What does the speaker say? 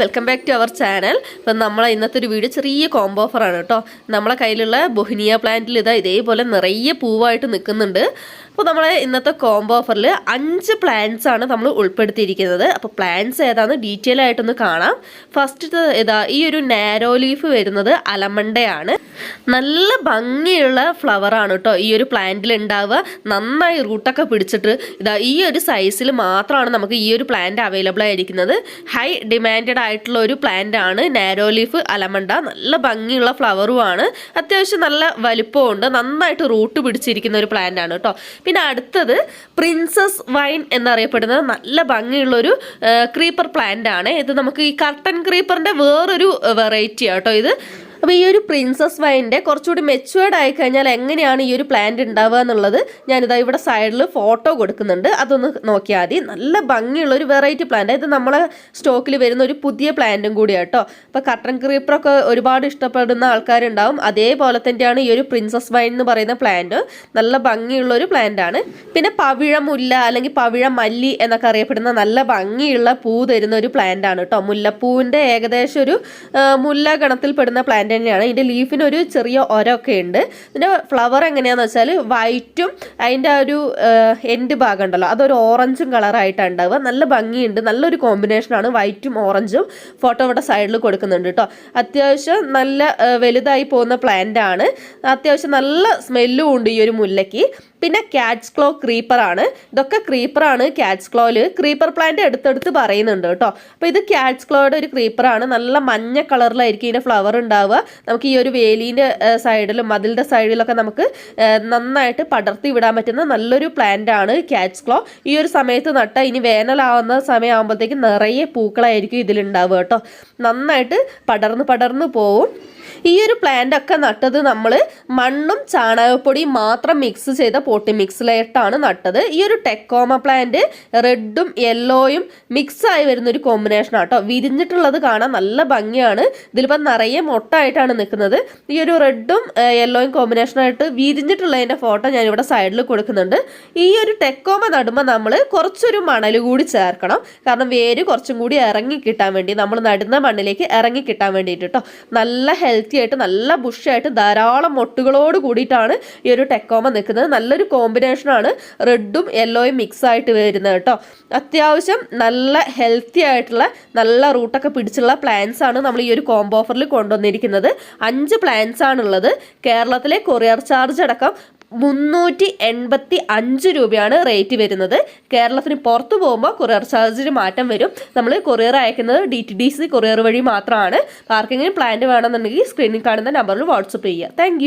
Welcome back to our channel അപ്പം നമ്മളെ ഇന്നത്തെ ഒരു വീഡിയോ ചെറിയ കോംബോ ഓഫറാണ് കേട്ടോ. നമ്മളെ കയ്യിലുള്ള ബൊഹിനിയ പ്ലാന്റിൽ ഇതാ ഇതേപോലെ നിറയെ പൂവായിട്ട് നിൽക്കുന്നുണ്ട്. അപ്പോൾ നമ്മളെ ഇന്നത്തെ കോംബോ ഓഫറിൽ അഞ്ച് പ്ലാൻസ് ആണ് നമ്മൾ ഉൾപ്പെടുത്തിയിരിക്കുന്നത്. അപ്പോൾ പ്ലാൻസ് ഏതാന്ന് ഡീറ്റെയിൽ ആയിട്ടൊന്ന് കാണാം. ഫസ്റ്റ് ഇതാ ഈ ഒരു നാരോ ലീഫ് വരുന്നത് അലമണ്ടയാണ്. നല്ല ഭംഗിയുള്ള ഫ്ലവർ ആണ് കേട്ടോ ഈ ഒരു പ്ലാന്റിൽ ഉണ്ടാവുക നന്നായി റൂട്ടൊക്കെ പിടിച്ചിട്ട് ഇതാ ഈ ഒരു സൈസിൽ മാത്രമാണ് നമുക്ക് ഈ ഒരു പ്ലാന്റ് അവൈലബിൾ ആയിരിക്കുന്നത്. ഹൈ ഡിമാൻഡഡ് ആയിട്ടുള്ള ഒരു പ്ലാന്റ് ആണ്. നാരോ ലീഫ് അലമണ്ട നല്ല ഭംഗിയുള്ള ഫ്ലവറുമാണ് അത്യാവശ്യം നല്ല വലിപ്പമുണ്ട് നന്നായിട്ട് റൂട്ട് പിടിച്ചിരിക്കുന്ന ഒരു പ്ലാന്റ് ആണ് കേട്ടോ പിന്നെ അടുത്തത് പ്രിൻസസ് വൈൻ എന്നറിയപ്പെടുന്നത് നല്ല ഭംഗിയുള്ളൊരു ക്രീപ്പർ പ്ലാന്റ് ആണ്. ഇത് നമുക്ക് ഈ കർട്ടൻ ക്രീപ്പറിന്റെ വേറൊരു വെറൈറ്റി ആട്ടോ ഇത്. അപ്പോൾ ഈ ഒരു പ്രിൻസസ് വൈന്റെ കുറച്ചുകൂടി മെച്ചുവേർഡ് ആയി കഴിഞ്ഞാൽ എങ്ങനെയാണ് ഈ ഒരു പ്ലാന്റ് ഉണ്ടാവുക എന്നുള്ളത് ഞാനിതാ ഇവിടെ സൈഡിൽ ഫോട്ടോ കൊടുക്കുന്നുണ്ട്. അതൊന്ന് നോക്കിയാൽ മതി. നല്ല ഭംഗിയുള്ള ഒരു വെറൈറ്റി പ്ലാന്റ് ഇത് നമ്മളെ സ്റ്റോക്കിൽ വരുന്ന ഒരു പുതിയ പ്ലാന്റും കൂടിയാണ് കേട്ടോ അപ്പോൾ കട്ടൻ ക്രീപ്പറൊക്കെ ഒരുപാട് ഇഷ്ടപ്പെടുന്ന ആൾക്കാരുണ്ടാവും. അതേപോലെ തന്നെയാണ് ഈ ഒരു പ്രിൻസസ് വൈൻ എന്ന് പറയുന്ന പ്ലാന്റ് നല്ല ഭംഗിയുള്ള ഒരു പ്ലാന്റ് ആണ്. പിന്നെ പവിഴമുല്ല അല്ലെങ്കിൽ പവിഴ മല്ലി എന്നൊക്കെ അറിയപ്പെടുന്ന നല്ല ഭംഗിയുള്ള പൂ തരുന്ന ഒരു പ്ലാന്റ് ആണ് കേട്ടോ മുല്ലപ്പൂവിന്റെ ഏകദേശം ഒരു മുല്ല ഗണത്തിൽപ്പെടുന്ന പ്ലാന്റ് തന്നെയാണ്. ഇതിന്റെ ഒരു ചെറിയ ഒരൊക്കെ ഉണ്ട്. ഇതിന്റെ ഫ്ലവർ എങ്ങനെയാണെന്ന് വെച്ചാൽ വൈറ്റും അതിന്റെ ഒരു എൻഡ് ഭാഗം ഉണ്ടല്ലോ. അതൊരു ഓറഞ്ചും കളറായിട്ടാണ് ഉണ്ടാവുക. നല്ല ഭംഗിയുണ്ട്. നല്ലൊരു കോമ്പിനേഷനാണ് വൈറ്റും ഓറഞ്ചും ഫോട്ടോ ഇവിടെ സൈഡിൽ കൊടുക്കുന്നുണ്ട് കേട്ടോ അത്യാവശ്യം നല്ല വലുതായി പോകുന്ന പ്ലാന്റ് ആണ്. അത്യാവശ്യം നല്ല സ്മെല്ലും ഉണ്ട് ഈ ഒരു മുല്ലയ്ക്ക്. പിന്നെ ക്യാറ്റ്സ് ക്ലോ ക്രീപ്പറാണ് ഇതൊക്കെ ക്രീപ്പർ ആണ്. ക്യാറ്റ്സ് ക്ലോയിൽ ക്രീപ്പർ പ്ലാന്റ് എടുത്തെടുത്ത് പറയുന്നുണ്ട് കേട്ടോ. അപ്പോൾ ഇത് ക്യാറ്റ്സ് ക്ലോയുടെ ഒരു ക്രീപ്പറാണ് നല്ല മഞ്ഞ കളറിലായിരിക്കും ഇതിന്റെ ഫ്ലവർ ഉണ്ടാവുക. നമുക്ക് ഈ ഒരു വേലീന്റെ സൈഡിലും മതിലിന്റെ സൈഡിലൊക്കെ നമുക്ക് നന്നായിട്ട് പടർത്തി വിടാൻ പറ്റുന്ന നല്ലൊരു പ്ലാന്റ് ആണ് ക്യാറ്റ്സ് ക്ലോ ഈ ഒരു സമയത്ത് നട്ട ഇനി വേനലാവുന്ന സമയമാകുമ്പോഴത്തേക്കും നിറയെ പൂക്കളായിരിക്കും ഇതിലുണ്ടാവുക കേട്ടോ. നന്നായിട്ട് പടർന്ന് പടർന്ന് പോവും. ഈ ഒരു പ്ലാന്റ് ഒക്കെ നട്ടത് നമ്മൾ മണ്ണും ചാണകപ്പൊടിയും മാത്രം മിക്സ് ചെയ്ത പോട്ടി മിക്സിലായിട്ടാണ് നട്ടത്. ഈ ഒരു ടെക്കോമ പ്ലാന്റ് റെഡും യെല്ലോയും മിക്സ് ആയി വരുന്ന ഒരു കോമ്പിനേഷൻ ആട്ടോ. വിരിഞ്ഞിട്ടുള്ളത് കാണാൻ നല്ല ഭംഗിയാണ്. ഇതിലിപ്പോൾ നിറയെ മൊട്ടായിട്ടാണ് നിൽക്കുന്നത്. ഈ ഒരു റെഡും യെല്ലോയും കോമ്പിനേഷനായിട്ട് വിരിഞ്ഞിട്ടുള്ളതിന്റെ ഫോട്ടോ ഞാനിവിടെ സൈഡിൽ കൊടുക്കുന്നുണ്ട്. ഈ ഒരു ടെക്കോമ നടുമ്പോൾ നമ്മൾ കുറച്ചൊരു മണൽ കൂടി ചേർക്കണം. കാരണം വേര് കുറച്ചും കൂടി ഇറങ്ങി കിട്ടാൻ വേണ്ടി നമ്മൾ നടുന്ന മണ്ണിലേക്ക് ഇറങ്ങി കിട്ടാൻ വേണ്ടിയിട്ട് കേട്ടോ നല്ല ഹെൽത്തി ആയിട്ട് നല്ല ബുഷായിട്ട് ധാരാളം മൊട്ടുകളോട് കൂടിയിട്ടാണ് ഈ ഒരു ടെക്കോമ നിൽക്കുന്നത്. നല്ലൊരു കോമ്പിനേഷനാണ് റെഡും യെല്ലോയും മിക്സ് ആയിട്ട് വരുന്നത് കേട്ടോ. അത്യാവശ്യം നല്ല ഹെൽത്തി ആയിട്ടുള്ള നല്ല റൂട്ടൊക്കെ പിടിച്ചുള്ള പ്ലാന്റ്സ് ആണ് നമ്മൾ ഈ ഒരു കോംബോ ഓഫറിൽ കൊണ്ടുവന്നിരിക്കുന്നത്. അഞ്ച് പ്ലാന്റ്സ് ആണുള്ളത്. കേരളത്തിലെ കൊറിയർ ചാർജ് അടക്കം മുന്നൂറ്റി എൺപത്തി അഞ്ച് രൂപയാണ് റേറ്റ് വരുന്നത്. കേരളത്തിന് പുറത്ത് പോകുമ്പോൾ കൊറിയർ ചാർജിൽ മാറ്റം വരും. നമ്മൾ കൊറിയർ അയക്കുന്നത് D T D C courier വഴി മാത്രമാണ്. പാർക്കിങ്ങിന് പ്ലാന്റ് വേണമെന്നുണ്ടെങ്കിൽ സ്ക്രീനിൽ കാണുന്ന നമ്പറിൽ വാട്സപ്പ് ചെയ്യുക. താങ്ക്